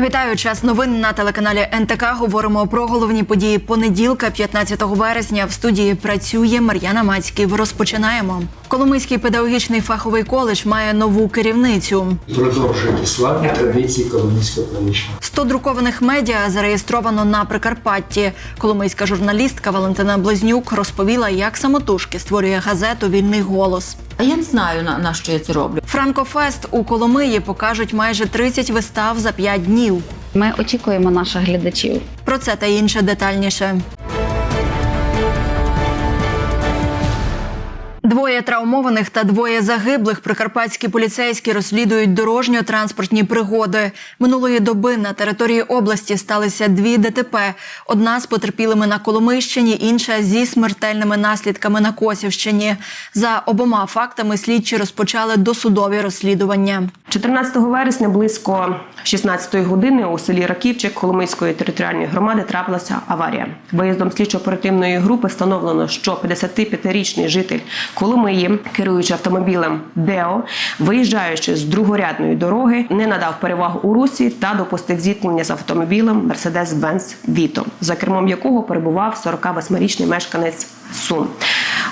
Вітаю час новин на телеканалі НТК. Говоримо про головні події понеділка, 15 вересня. В студії працює Мар'яна Мацьків. Розпочинаємо. Коломийський педагогічний фаховий коледж має нову керівницю. продовжує славні традиції коломийського педагогічного. 100 друкованих медіа зареєстровано на Прикарпатті. Коломийська журналістка Валентина Близнюк розповіла, як самотужки створює газету Вільний голос. А я не знаю на, на що я це роблю. Франкофест у Коломиї покажуть майже 30 вистав за 5 днів. Ми очікуємо наших глядачів. Про це та інше детальніше. Двоє травмованих та двоє загиблих прикарпатські поліцейські розслідують дорожньо-транспортні пригоди. Минулої доби на території області сталися дві ДТП: одна з потерпілими на Коломийщині, інша зі смертельними наслідками на Косівщині. За обома фактами слідчі розпочали досудові розслідування. 14 вересня близько 16 години у селі Раківчик Коломийської територіальної громади трапилася аварія. Виїздом слідчо-оперативної групи встановлено, що 55-річний житель Коломиї, керуючи автомобілем Део, виїжджаючи з другорядної дороги, не надав перевагу у русі та допустив зіткнення з автомобілем Mercedes-Benz Vito, за кермом якого перебував 48-річний мешканець Сум.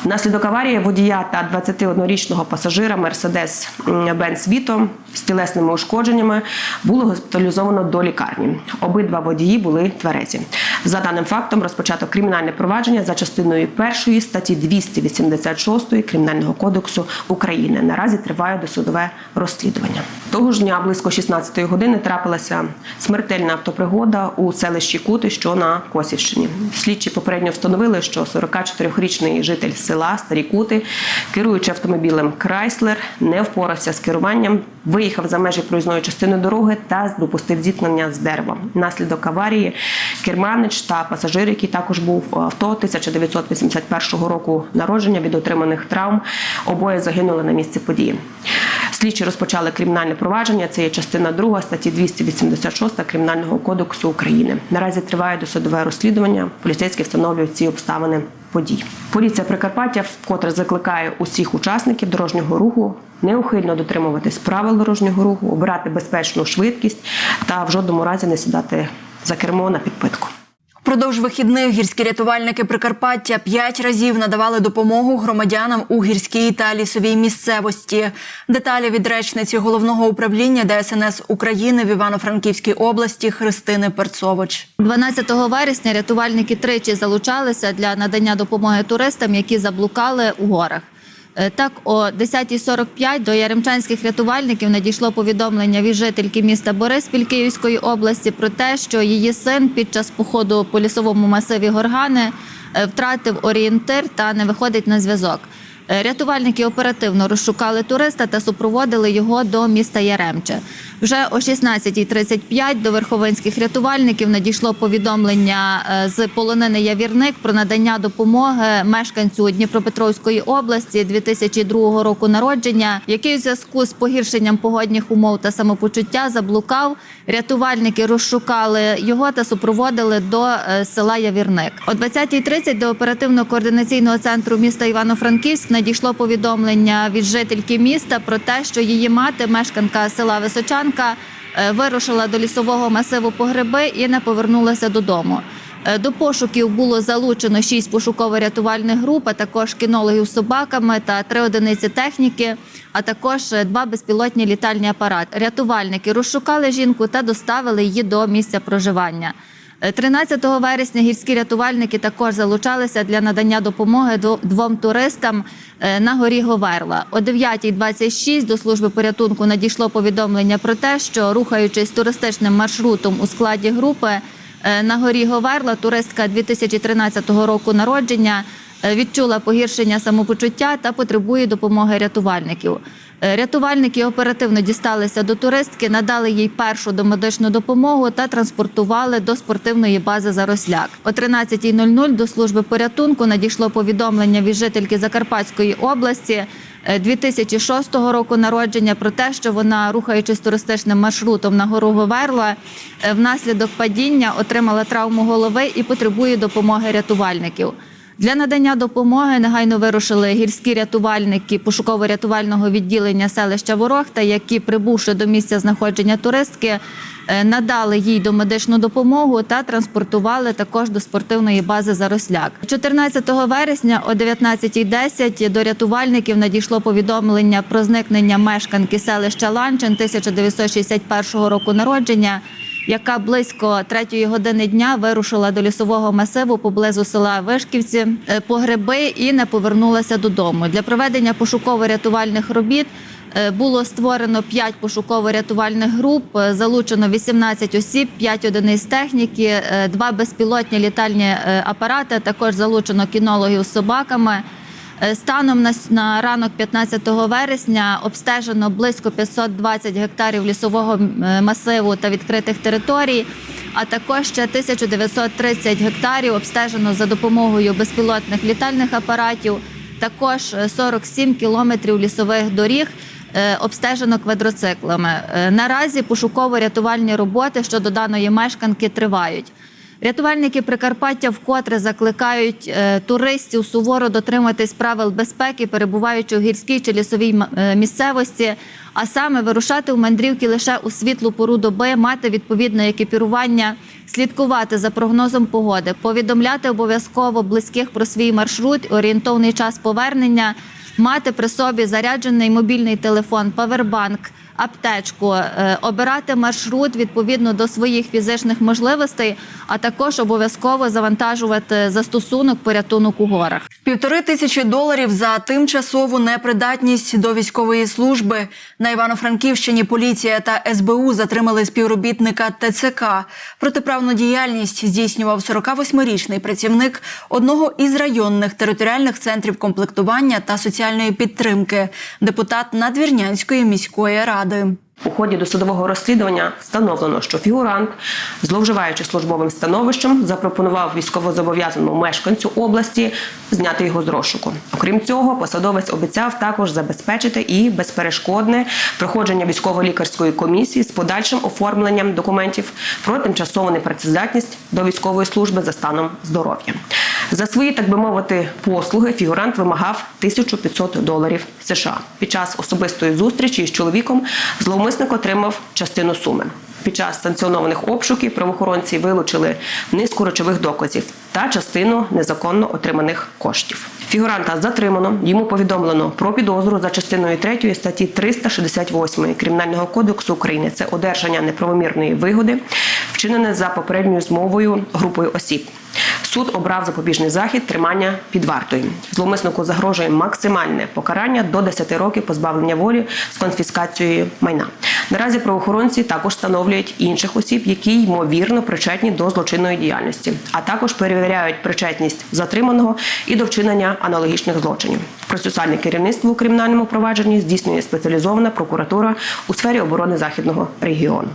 Внаслідок аварії водія та 21-річного пасажира Mercedes Benz Vito з тілесними ушкодженнями було госпіталізовано до лікарні. Обидва водії були тверезі. За даним фактом розпочато кримінальне провадження за частиною першої статті 286 Кримінального кодексу України. Наразі триває досудове розслідування. Того ж дня близько 16 години трапилася смертельна автопригода у селищі Кути, що на Косівщині. Слідчі попередньо встановили, що 44-річний житель села Старі Кути, керуючи автомобілем Крайслер, не впорався з керуванням, виїхав за межі проїзної частини дороги та допустив зіткнення з деревом. Наслідок аварії керманич та пасажир, який також був в авто 1981 року народження від отриманих травм, обоє загинули на місці події. Слідчі розпочали кримінальне провадження. Це є частина 2 статті 286 Кримінального кодексу України. Наразі триває досудове розслідування. Поліцейські встановлюють ці обставини подій. Поліція Прикарпаття вкотре закликає усіх учасників дорожнього руху неухильно дотримуватись правил дорожнього руху, обирати безпечну швидкість та в жодному разі не сідати за кермо на підпитку. Впродовж вихідних гірські рятувальники Прикарпаття п'ять разів надавали допомогу громадянам у гірській та лісовій місцевості. Деталі від речниці головного управління ДСНС України в Івано-Франківській області Христини Перцович. 12 вересня рятувальники тричі залучалися для надання допомоги туристам, які заблукали у горах. Е, Так, о 10.45 до яремчанських рятувальників надійшло повідомлення від жительки міста Бориспіль Київської області про те, що її син під час походу по лісовому масиві Горгани е, втратив орієнтир та не виходить на зв'язок. Е, Рятувальники оперативно розшукали туриста та супроводили його до міста Яремче. Вже о 16.35 до верховинських рятувальників надійшло повідомлення е, з полонини Явірник про надання допомоги мешканцю Дніпропетровської області 2002 року народження, який у зв'язку з погіршенням погодних умов та самопочуття заблукав. Рятувальники розшукали його та супроводили до е, села Явірник. О 20.30 до оперативно-координаційного центру міста Івано-Франківськ надійшло повідомлення від жительки міста про те, що її мати, мешканка села Височанка, е, вирушила до лісового масиву по гриби і не повернулася додому. Е, До пошуків було залучено шість пошуково-рятувальних груп, а також кінологів з собаками та три одиниці техніки, а також е, два безпілотні літальні апарати. Рятувальники розшукали жінку та доставили її до місця проживання. Е, 13 вересня гірські рятувальники також залучалися для надання допомоги двом туристам е, на горі Говерла. О 9.26 до служби порятунку надійшло повідомлення про те, що рухаючись туристичним маршрутом у складі групи е, на горі Говерла, туристка 2013 року народження е, відчула погіршення самопочуття та потребує допомоги рятувальників. Е, Рятувальники оперативно дісталися до туристки, надали їй першу домедичну допомогу та транспортували до спортивної бази Заросляк. О 13.00 до служби порятунку надійшло повідомлення від жительки Закарпатської області. е, 2006 року народження про те, що вона, рухаючись туристичним маршрутом на гору Говерла, е, внаслідок падіння отримала травму голови і потребує допомоги рятувальників. Для надання допомоги негайно вирушили гірські рятувальники пошуково-рятувального відділення селища Ворохта, які, прибувши до місця знаходження туристки, е, надали їй домедичну допомогу та транспортували також до спортивної бази Заросляк. 14 вересня о 19.10 до рятувальників надійшло повідомлення про зникнення мешканки селища Ланчин 1961 року народження яка близько третьої години дня вирушила до лісового масиву поблизу села Вишківці е, по гриби і не повернулася додому. Для проведення пошуково-рятувальних робіт е, було створено 5 пошуково-рятувальних груп, е, залучено 18 осіб, 5 одиниць техніки, 2 безпілотні літальні апарати. Також залучено кінологів з собаками. Е, Станом на, на ранок 15 вересня обстежено близько 520 гектарів лісового е, масиву та відкритих територій, а також ще 1930 гектарів обстежено за допомогою безпілотних літальних апаратів. Також е, 47 кілометрів лісових доріг е, обстежено квадроциклами. Е, Наразі пошуково-рятувальні роботи щодо даної мешканки тривають. Рятувальники Прикарпаття вкотре закликають е, туристів суворо дотриматись правил безпеки, перебуваючи у гірській чи лісовій е, місцевості, а саме вирушати в мандрівки лише у світлу пору доби, мати відповідне екіпірування, слідкувати за прогнозом погоди, повідомляти обов'язково близьких про свій маршрут, орієнтовний час повернення, мати при собі заряджений мобільний телефон, павербанк аптечку, е, обирати маршрут відповідно до своїх фізичних можливостей, а також обов'язково завантажувати застосунок порятунок у горах. Півтори тисячі доларів за тимчасову непридатність до військової служби на Івано-Франківщині. Поліція та СБУ затримали співробітника ТЦК. Протиправну діяльність здійснював 48-річний працівник одного із районних територіальних центрів комплектування та соціальної підтримки, депутат Надвірнянської міської ради. У ході досудового розслідування встановлено, що фігурант, зловживаючи службовим становищем, запропонував військовозобов'язаному мешканцю області зняти його з розшуку. Окрім цього, посадовець обіцяв також забезпечити і безперешкодне проходження військово-лікарської комісії з подальшим оформленням документів про тимчасову непрацездатність до військової служби за станом здоров'я. За свої, так би мовити, послуги фігурант вимагав 1500 доларів США. Під час особистої зустрічі з чоловіком зловмисник отримав частину суми. Під час санкціонованих обшуків правоохоронці вилучили низку речових доказів та частину незаконно отриманих коштів. Фігуранта затримано. Йому повідомлено про підозру за частиною 3 статті 368 Кримінального кодексу України. Це одержання неправомірної вигоди, вчинене за попередньою змовою групою осіб. Суд обрав запобіжний захід тримання під вартою. Зловмиснику загрожує максимальне покарання до 10 років позбавлення волі з конфіскацією майна. Наразі правоохоронці також встановлюють інших осіб, які ймовірно причетні до злочинної діяльності, а також перевіряють причетність затриманого і до вчинення аналогічних злочинів. Процесуальне керівництво у кримінальному провадженні здійснює спеціалізована прокуратура у сфері оборони західного регіону.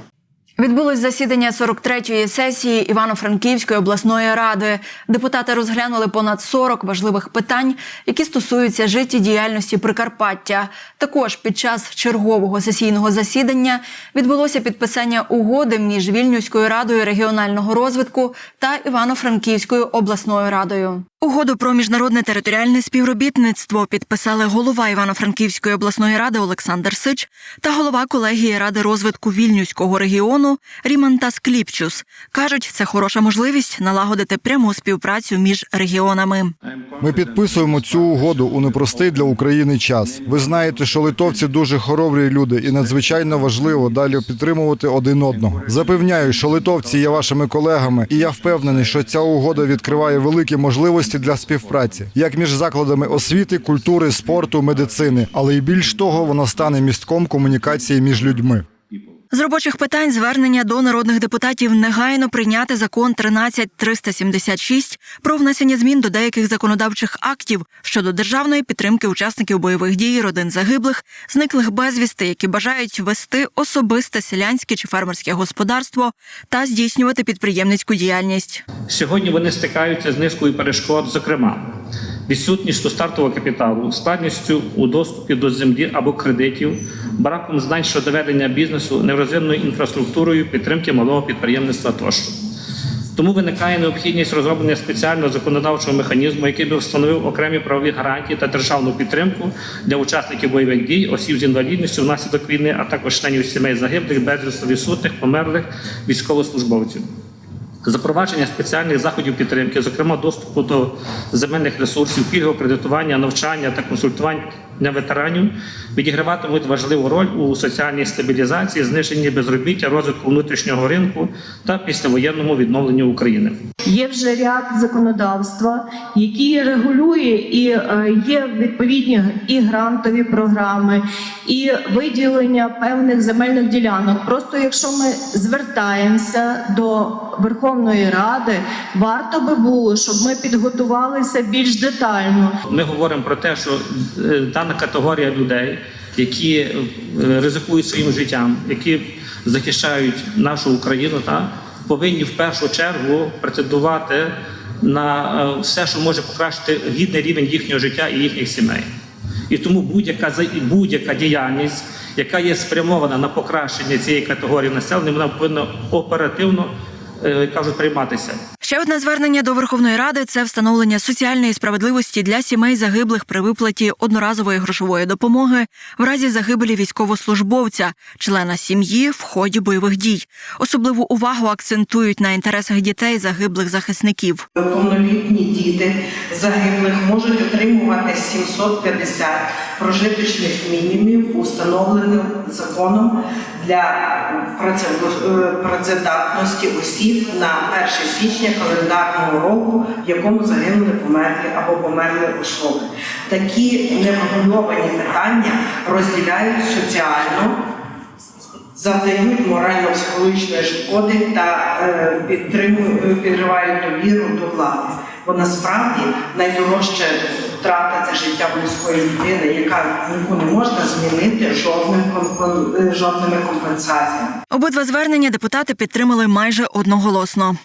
Відбулось засідання 43-ї сесії Івано-Франківської обласної ради. Депутати розглянули понад 40 важливих питань, які стосуються життєдіяльності Прикарпаття. Також під час чергового сесійного засідання відбулося підписання угоди між Вільнюською радою регіонального розвитку та Івано-Франківською обласною радою. Угоду про міжнародне територіальне співробітництво підписали голова Івано-Франківської обласної ради Олександр Сич та голова колегії ради розвитку Вільнюського регіону Рімантас Кліпчус. кажуть, це хороша можливість налагодити пряму співпрацю між регіонами. Ми підписуємо цю угоду у непростий для України час. Ви знаєте, що литовці дуже хоробрі люди, і надзвичайно важливо далі підтримувати один одного. Запевняю, що литовці є вашими колегами, і я впевнений, що ця угода відкриває великі можливості для співпраці, як між закладами освіти, культури, спорту, медицини, але й більш того, вона стане містком комунікації між людьми. З робочих питань звернення до народних депутатів негайно прийняти закон 13376 про внесення змін до деяких законодавчих актів щодо державної підтримки учасників бойових дій, родин загиблих, зниклих безвісти, які бажають вести особисте селянське чи фермерське господарство та здійснювати підприємницьку діяльність. Сьогодні вони стикаються з низкою перешкод, зокрема, відсутністю стартового капіталу, складністю у доступі до землі або кредитів, браком знань щодо ведення бізнесу, неврозвиненою інфраструктурою, підтримки малого підприємництва тощо. Тому виникає необхідність розроблення спеціального законодавчого механізму, який би встановив окремі правові гарантії та державну підтримку для учасників бойових дій, осіб з інвалідністю внаслідок війни, а також членів сімей загиблих, безвісно відсутних, померлих військовослужбовців. Запровадження спеціальних заходів підтримки, зокрема доступу до земельних ресурсів, пільгового кредитування, навчання та консультування ветеранів, відіграватимуть важливу роль у соціальній стабілізації, зниженні безробіття, розвитку внутрішнього ринку та післявоєнному відновленню України. Є вже ряд законодавства, які регулює і е, є відповідні і грантові програми, і виділення певних земельних ділянок. Просто якщо ми звертаємося до Верховної Ради, варто би було, щоб ми підготувалися більш детально. Ми говоримо про те, що е, дана категорія людей, які е, ризикують своїм життям, які захищають нашу Україну, та повинні в першу чергу претендувати на е, все, що може покращити гідний рівень їхнього життя і їхніх сімей. І тому будь-яка будь-яка діяльність, яка є спрямована на покращення цієї категорії населення, вона повинна оперативно е, кажуть прийматися. Ще одне звернення до Верховної Ради це встановлення соціальної справедливості для сімей загиблих при виплаті одноразової грошової допомоги в разі загибелі військовослужбовця, члена сім'ї в ході бойових дій. Особливу увагу акцентують на інтересах дітей загиблих захисників. Повнолітні діти загиблих можуть отримувати 750 прожиточних мінімумів, установлених законом для праце- е, осіб на 1 січня календарного року, в якому загинули померлі або померли особи. Такі неврегульовані питання розділяють соціально завдають морально-психологічної шкоди та е, підривають довіру до влади. Бо насправді найдорожча втрата це життя близької людини, яка яку не можна змінити жодним е, жодними компенсаціями. Обидва звернення депутати підтримали майже одноголосно.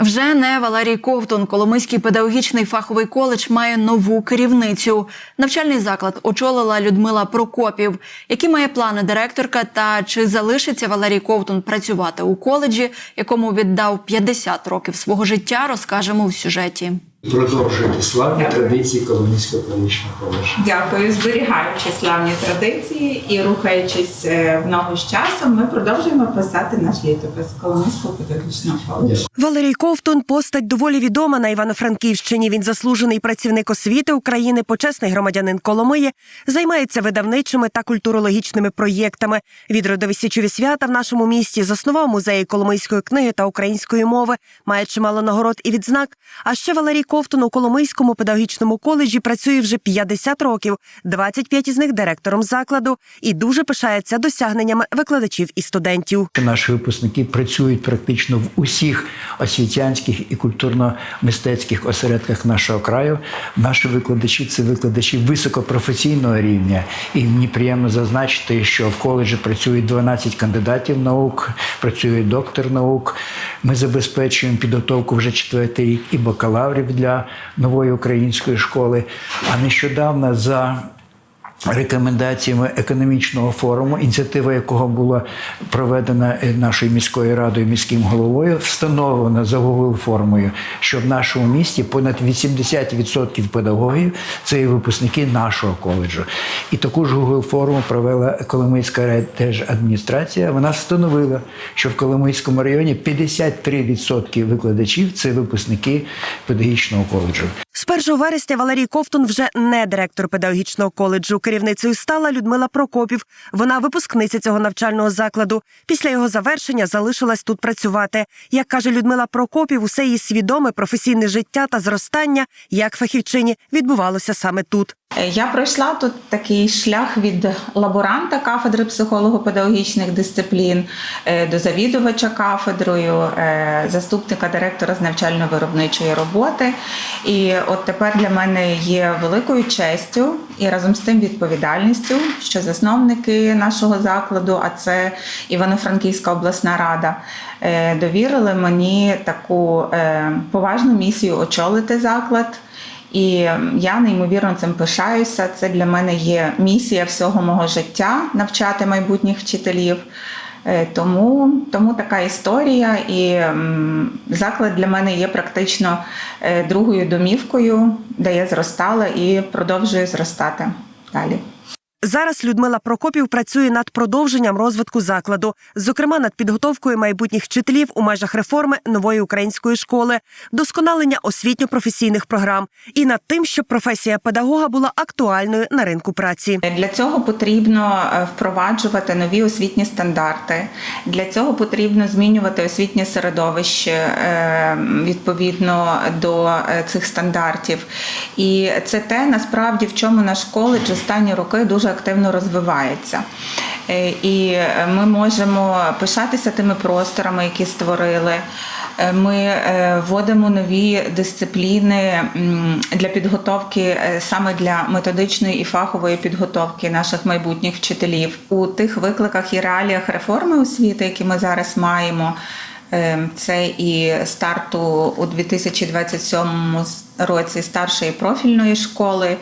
Вже не Валерій Ковтун, Коломийський педагогічний фаховий коледж має нову керівницю. Навчальний заклад очолила Людмила Прокопів. Які має плани директорка та чи залишиться Валерій Ковтун працювати у коледжі, якому віддав 50 років свого життя, розкажемо в сюжеті. Продовжуйте славні традиції Коломийського педагогічного коледжу. Дякую, зберігаючи славні традиції і рухаючись е, в ногу з часом, ми продовжуємо писати наш літопис Коломийського педагогічного коледжу. Валерій Ковтун постать доволі відома на Івано-Франківщині. Він заслужений працівник освіти України, почесний громадянин Коломиї, займається видавничими та культурологічними проєктами. Від родові січові свята в нашому місті заснував музеї коломийської книги та української мови, має чимало нагород і відзнак. А ще Валерій Ковтун у Коломийському педагогічному коледжі працює вже 50 років, 25 із них директором закладу, і дуже пишається досягненнями викладачів і студентів. Наші випускники працюють практично в усіх освітянських і культурно-мистецьких осередках нашого краю. Наші викладачі це викладачі високопрофесійного рівня, і мені приємно зазначити, що в коледжі працюють 12 кандидатів наук, працює доктор наук. Ми забезпечуємо підготовку вже четвертий рік і бакалаврів для нової української школи. А нещодавно за рекомендаціями економічного форуму, ініціатива якого була проведена нашою міською радою, міським головою, встановлено за Google формою, що в нашому місті понад 80% педагогів це є випускники нашого коледжу. І таку ж Google форму провела Коломийська адміністрація. Вона встановила, що в Коломийському районі 53% викладачів це випускники педагогічного коледжу. З 1 вересня Валерій Ковтун вже не директор педагогічного коледжу. Керівницею стала Людмила Прокопів. Вона випускниця цього навчального закладу. Після його завершення залишилась тут працювати. Як каже Людмила Прокопів, усе її свідоме професійне життя та зростання як фахівчині відбувалося саме тут. Я пройшла тут такий шлях від лаборанта кафедри психолого-педагогічних дисциплін е, до завідувача кафедрою, е, заступника директора з навчально-виробничої роботи. І от тепер для мене є великою честю і разом з тим відповідальністю, що засновники нашого закладу, а це Івано-Франківська обласна рада, е, довірили мені таку е, поважну місію очолити заклад. І я неймовірно цим пишаюся. Це для мене є місія всього мого життя навчати майбутніх вчителів. Е, Тому, тому така історія, і заклад для мене є практично другою домівкою, де я зростала і продовжую зростати далі. Зараз Людмила Прокопів працює над продовженням розвитку закладу, зокрема над підготовкою майбутніх вчителів у межах реформи нової української школи, досконалення освітньо-професійних програм і над тим, щоб професія педагога була актуальною на ринку праці. Для цього потрібно е, впроваджувати нові освітні стандарти. Для цього потрібно змінювати освітнє середовище е, відповідно до е, цих стандартів. І це те, насправді, в чому наш коледж останні роки дуже активно розвивається. Е, І ми можемо пишатися тими просторами, які створили. Е, Ми е, вводимо нові дисципліни для підготовки е, саме для методичної і фахової підготовки наших майбутніх вчителів у тих викликах і реаліях реформи освіти, які ми зараз маємо. Е, Це і старту у 2027 році старшої профільної школи, е,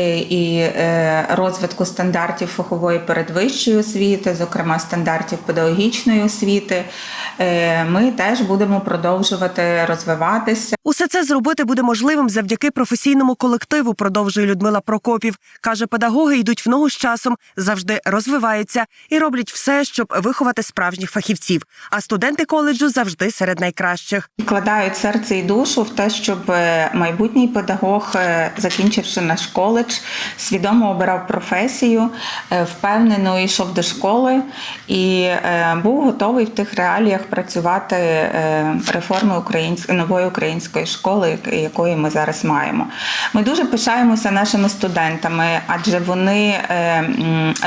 і е, розвитку стандартів фахової передвищої освіти, зокрема стандартів педагогічної освіти. Е, Ми теж будемо продовжувати розвиватися. Усе це зробити буде можливим завдяки професійному колективу, продовжує Людмила Прокопів. Каже, педагоги йдуть в ногу з часом, завжди розвиваються і роблять все, щоб виховати справжніх фахівців. А студенти коледжу завжди серед найкращих. Вкладають серце і душу в те, щоб е, майбутній педагог, е, закінчивши наш коледж, свідомо обирав професію, е, впевнено йшов до школи і е, був готовий в тих реаліях працювати е, реформи української нової української школи, якої ми зараз маємо. Ми дуже пишаємося нашими студентами, адже вони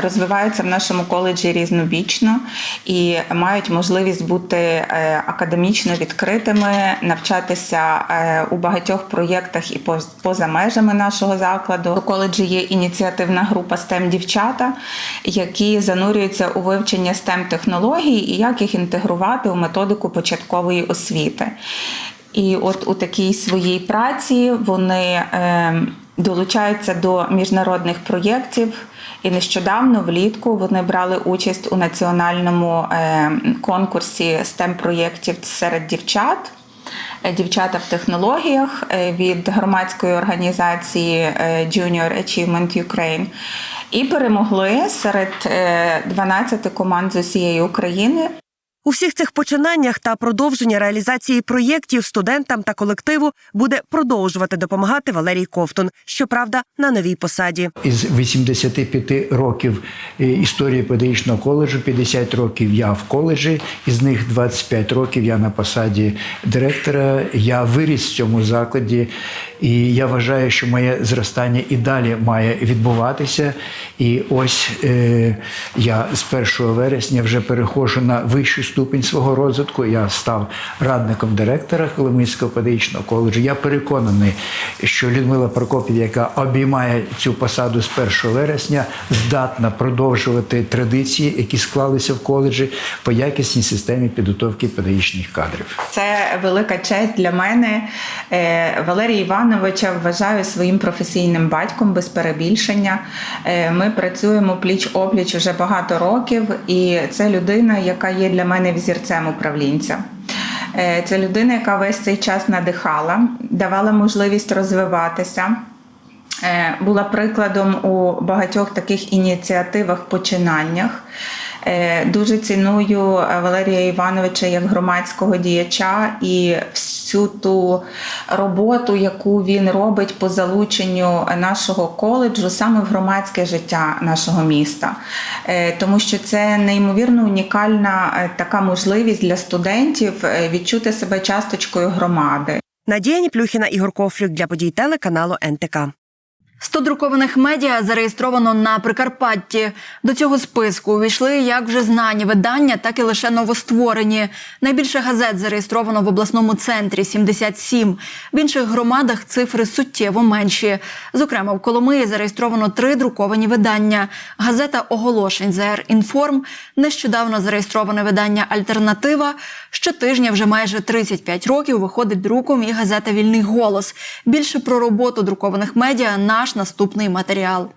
розвиваються в нашому коледжі різнобічно і мають можливість бути академічно відкритими, навчатися у багатьох проєктах і поз- поза межами нашого закладу. Коледжі є ініціативна група STEM дівчата, які занурюються у вивчення STEM технологій і як їх інтегрувати у методику початкової освіти. І от у такій своїй праці вони е, долучаються до міжнародних проєктів. І нещодавно влітку вони брали участь у національному е, конкурсі STEM проєктів серед дівчат. Е, Дівчата в технологіях е, від громадської організації е, Junior Achievement Ukraine і перемогли серед е, 12 команд з усієї України. У всіх цих починаннях та продовження реалізації проєктів студентам та колективу буде продовжувати допомагати Валерій Ковтун. Щоправда, на новій посаді. Із 85 років е, історії педагогічного коледжу, 50 років я в коледжі, із них 25 років я на посаді директора. Я виріс в цьому закладі, і я вважаю, що моє зростання і далі має відбуватися. І ось е, я з 1 вересня вже переходжу на вищу ступінь свого розвитку. Я став радником директора Коломийського педагогічного коледжу. Я переконаний, що Людмила Прокопів, яка обіймає цю посаду з 1 вересня, здатна продовжувати традиції, які склалися в коледжі по якісній системі підготовки педагогічних кадрів. Це велика честь для мене. Е, Валерія Івановича вважаю своїм професійним батьком без перебільшення. Е, Ми працюємо пліч опліч вже багато років, і це людина, яка є для мене взірцем управлінця. Е, Це людина, яка весь цей час надихала, давала можливість розвиватися. Е, Була прикладом у багатьох таких ініціативах, починаннях. Е, Дуже ціную е, Валерія Івановича як громадського діяча і всю ту роботу, яку він робить по залученню нашого коледжу саме в громадське життя нашого міста, Е, тому що це неймовірно унікальна така можливість для студентів відчути себе часточкою громади. Надія Ніплюхіна Ігор Кофлюк для подій телеканалу НТК. 100 друкованих медіа зареєстровано на Прикарпатті. До цього списку увійшли як вже знані видання, так і лише новостворені. Найбільше газет зареєстровано в обласному центрі 77. В інших громадах цифри суттєво менші. Зокрема, в Коломиї зареєстровано три друковані видання. Газета оголошень ЗР Інформ, нещодавно зареєстроване видання Альтернатива. Щотижня вже майже 35 років виходить друком і газета Вільний голос. Більше про роботу друкованих медіа наш наступний матеріал.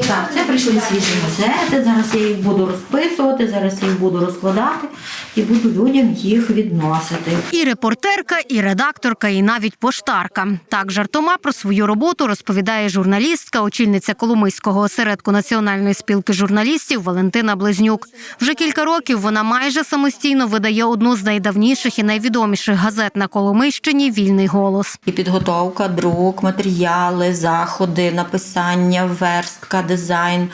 Так, це прийшли свіжі газети. Зараз я їх буду розписувати, зараз я їх буду розкладати і буду людям їх відносити. І репортерка, і редакторка, і навіть поштарка. Так жартома про свою роботу розповідає журналістка, очільниця Коломийського осередку Національної спілки журналістів Валентина Близнюк. Вже кілька років вона майже самостійно видає одну з найдавніших і найвідоміших газет на Коломийщині Вільний голос. І підготовка, друк, матеріали, заходи, написання, верстка, дизайн,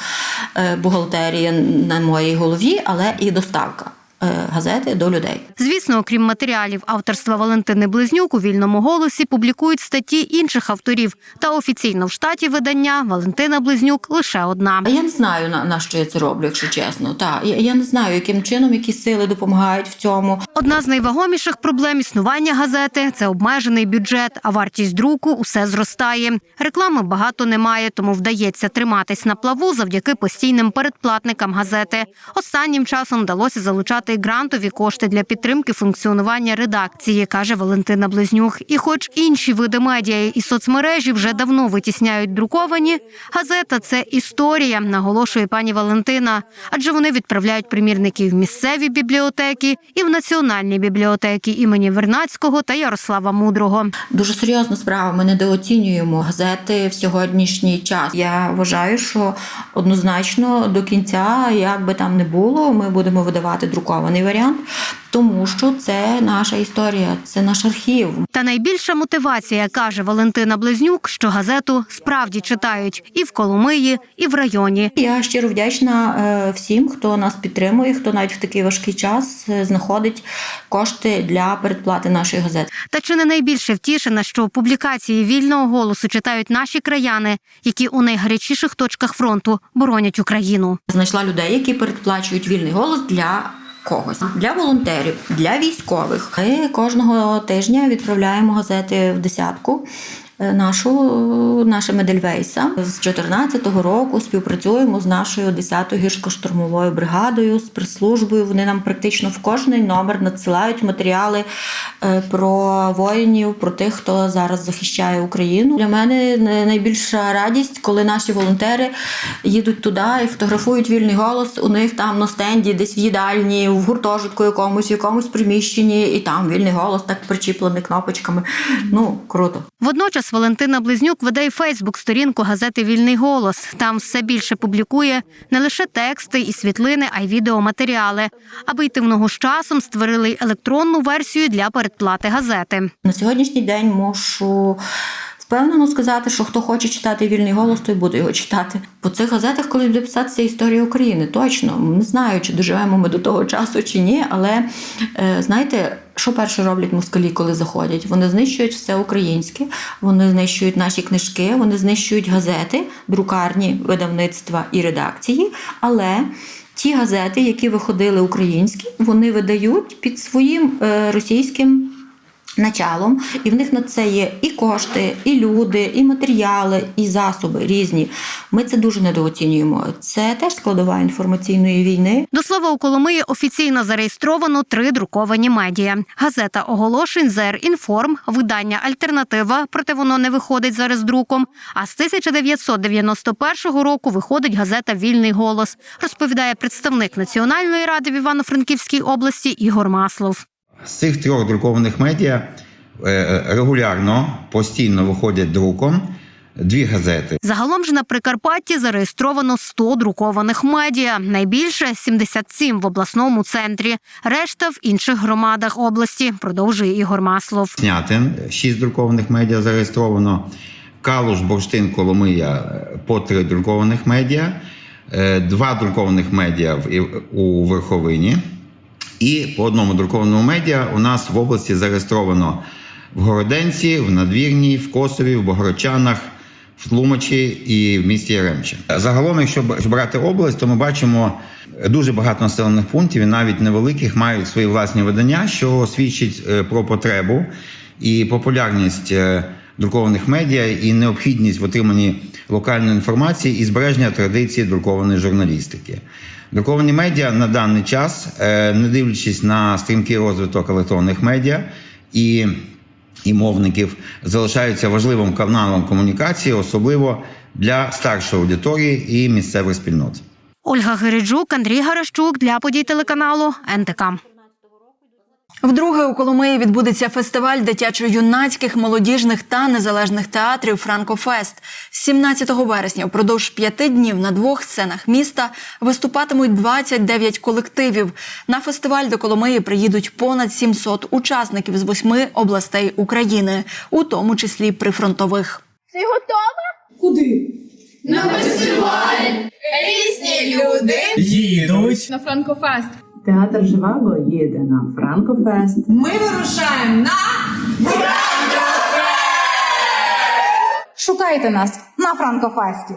е, бухгалтерія на моїй голові, але і доставка газети до людей. Звісно, окрім матеріалів авторства Валентини Близнюк, у вільному голосі публікують статті інших авторів. Та офіційно в штаті видання Валентина Близнюк лише одна. Я не знаю на, на що я це роблю, якщо чесно. Так, я, я не знаю, яким чином які сили допомагають в цьому. Одна з найвагоміших проблем існування газети це обмежений бюджет, а вартість друку усе зростає. Реклами багато немає, тому вдається триматись на плаву завдяки постійним передплатникам газети. Останнім часом вдалося залучати й грантові кошти для підтримки функціонування редакції, каже Валентина Близнюк. І, хоч інші види медіа і соцмережі вже давно витісняють друковані, газета це історія, наголошує пані Валентина. Адже вони відправляють примірники в місцеві бібліотеки і в національні бібліотеки імені Вернацького та Ярослава Мудрого. Дуже серйозна справа. Ми недооцінюємо газети в сьогоднішній час. Я вважаю, що однозначно до кінця, як би там не було, ми будемо видавати друкований варіант, тому що це наша історія, це наш архів. Та найбільша мотивація каже Валентина Близнюк, що газету справді читають і в Коломиї, і в районі. Я щиро вдячна е, всім, хто нас підтримує, хто навіть в такий важкий час е, знаходить кошти для передплати нашої газети. Та чи не найбільше втішена, що публікації вільного голосу читають наші краяни, які у найгарячіших точках фронту боронять Україну. Знайшла людей, які передплачують вільний голос для. Когось для волонтерів, для військових. Ми кожного тижня відправляємо газети в десятку. Е, Нашу нашими Дельвейса з 2014 року співпрацюємо з нашою 10-ю гірсько-штурмовою бригадою з прес-службою. Вони нам практично в кожний номер надсилають матеріали е, про воїнів, про тих, хто зараз захищає Україну. Для мене не- найбільша радість, коли наші волонтери їдуть туди і фотографують вільний голос. У них там на стенді, десь в їдальні, в гуртожитку якомусь, в якомусь приміщенні, і там вільний голос так причіплений кнопочками. Ну круто. Водночас Валентина Близнюк веде й Фейсбук-сторінку газети Вільний голос. Там все більше публікує не лише тексти і світлини, а й відеоматеріали. Аби йти в ногу з часом, створили електронну версію для передплати газети. На сьогоднішній день можу впевнено сказати, що хто хоче читати вільний голос, той буде його читати. По цих газетах, коли буде писатися історія України, точно не знаю, чи доживемо ми до того часу чи ні. Але е, знаєте, що перше роблять москалі, коли заходять? Вони знищують все українське, вони знищують наші книжки, вони знищують газети, друкарні, видавництва і редакції. Але ті газети, які виходили українські, вони видають під своїм е, російським началом, і в них на це є і кошти, і люди, і матеріали, і засоби різні. Ми це дуже недооцінюємо. Це теж складова інформаційної війни. До слова, у Коломиї офіційно зареєстровано три друковані медіа: газета оголошень ЗР Інформ, видання Альтернатива, проте воно не виходить зараз друком. А з 1991 року виходить газета Вільний голос, розповідає представник Національної ради в Івано-Франківській області Ігор Маслов. З цих трьох друкованих медіа е, регулярно, постійно виходять друком дві газети. Загалом ж на Прикарпатті зареєстровано 100 друкованих медіа. Найбільше 77 в обласному центрі. Решта в інших громадах області. Продовжує Ігор Маслов. Снятин, шість друкованих медіа зареєстровано. Калуш, Бурштин, Коломия по три друкованих медіа, е, два друкованих медіа у Верховині. І по одному друкованому медіа у нас в області зареєстровано в Городенці, в Надвірній, в Косові, в Богородчанах, в Тлумачі і в місті Яремче. Загалом, якщо брати область, то ми бачимо дуже багато населених пунктів, і навіть невеликих мають свої власні видання, що свідчить е, про потребу і популярність е, друкованих медіа і необхідність в отриманні локальної інформації і збереження традиції друкованої журналістики. Друковані медіа на даний час, е, не дивлячись на стрімкий розвиток електронних медіа і і мовників залишаються важливим каналом комунікації, особливо для старшої аудиторії і місцевих спільнот. Ольга Гириджук, Андрій Гарашчук для подій телеканалу НТК. Вдруге у Коломиї відбудеться фестиваль дитячо-юнацьких, молодіжних та незалежних театрів Франкофест. З 17 вересня впродовж п'яти днів на двох сценах міста виступатимуть 29 колективів. На фестиваль до Коломиї приїдуть понад 700 учасників з восьми областей України, у тому числі прифронтових. Ти готова? Куди? На фестиваль! Різні люди Їдуть на Франкофест. Театр Живаго їде на Франкофест. Ми вирушаємо на Шукайте нас на Франкофесті.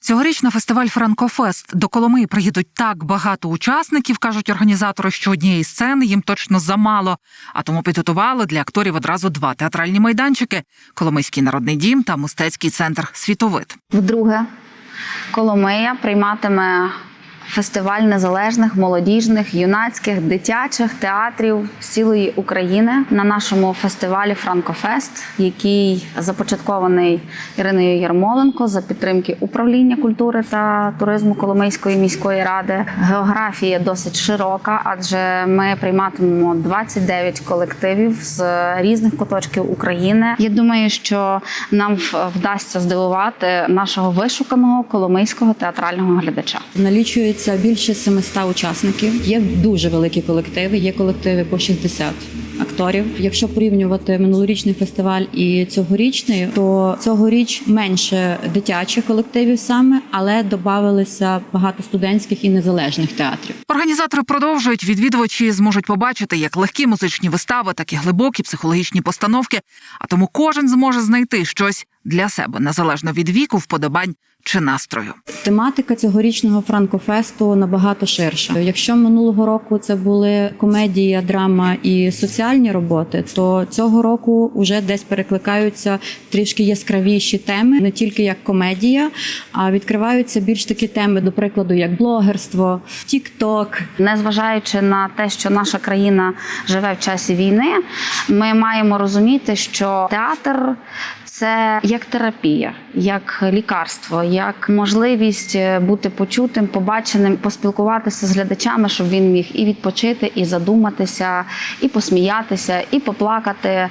Цьогоріч на фестиваль Франкофест до Коломиї приїдуть так багато учасників, кажуть організатори, що однієї сцени їм точно замало. А тому підготували для акторів одразу два театральні майданчики: Коломийський народний дім та мистецький центр Світовид. Вдруге Коломия прийматиме фестиваль незалежних, молодіжних, юнацьких, дитячих театрів з цілої України на нашому фестивалі Франкофест, який започаткований Іриною Ярмоленко за підтримки управління культури та туризму Коломийської міської ради. Географія досить широка, адже ми прийматимемо 29 колективів з різних куточків України. Я думаю, що нам вдасться здивувати нашого вишуканого коломийського театрального глядача. Налічується більше 700 учасників. Є дуже великі колективи, є колективи по 60 акторів. Якщо порівнювати минулорічний фестиваль і цьогорічний, то цьогоріч менше дитячих колективів саме, але додавалися багато студентських і незалежних театрів. Організатори продовжують відвідувачі зможуть побачити як легкі музичні вистави, так і глибокі психологічні постановки. А тому кожен зможе знайти щось для себе незалежно від віку, вподобань чи настрою. Тематика цьогорічного франкофесту набагато ширша. Якщо минулого року це були комедія, драма і соціальні роботи, то цього року вже десь перекликаються трішки яскравіші теми, не тільки як комедія, а відкриваються більш такі теми, до прикладу, як блогерство, тік-ток. Незважаючи на те, що наша країна живе в часі війни, ми маємо розуміти, що театр це як терапія, як лікарство, як можливість е, бути почутим, побаченим, поспілкуватися з глядачами, щоб він міг і відпочити, і задуматися, і посміятися, і поплакати. е,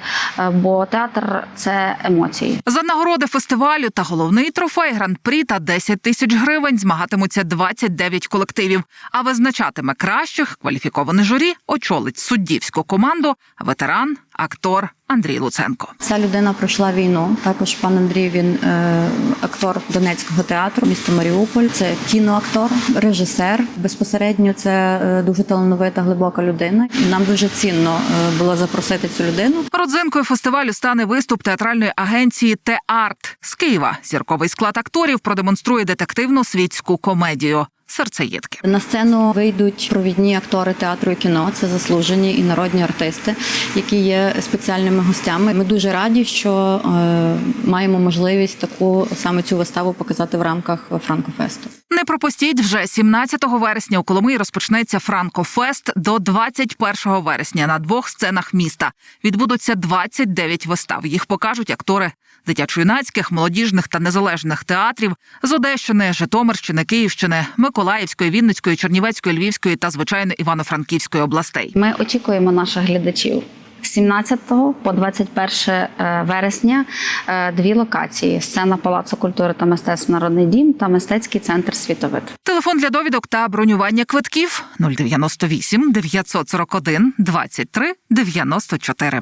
Бо театр це емоції. За нагороди фестивалю та головний трофей гран-прі та 10 тисяч гривень змагатимуться 29 колективів. А визначатиме кращих кваліфіковане журі очолить суддівську команду ветеран, актор Андрій Луценко. Ця людина пройшла війну. Також пан Андрій він е, актор Донецького театру, місто Маріуполь. Це кіноактор, режисер. Безпосередньо це е, дуже талановита, глибока людина. Нам дуже цінно е, було запросити цю людину. Родзинкою фестивалю стане виступ театральної агенції Те-Арт з Києва. Зірковий склад акторів продемонструє детективну світську комедію. Серцеїдки. На сцену вийдуть провідні актори театру і кіно. Це заслужені і народні артисти, які є спеціальними гостями. Ми дуже раді, що е, маємо можливість таку саме цю виставу показати в рамках Франкофесту. Не пропустіть вже 17 вересня у Коломиї розпочнеться Франкофест до 21 вересня на двох сценах міста. Відбудуться 29 вистав. Їх покажуть актори дитячо-юнацьких, молодіжних та незалежних театрів з Одещини, Житомирщини, Київщини, Миколаївської, Вінницької, Чернівецької, Львівської та звичайно Івано-Франківської областей. Ми очікуємо наших глядачів. З 17 по 21 е, вересня е, дві локації: сцена Палацу культури та мистецтв Народний дім та мистецький центр Світовид. Телефон для довідок та бронювання квитків 098 941 23 94.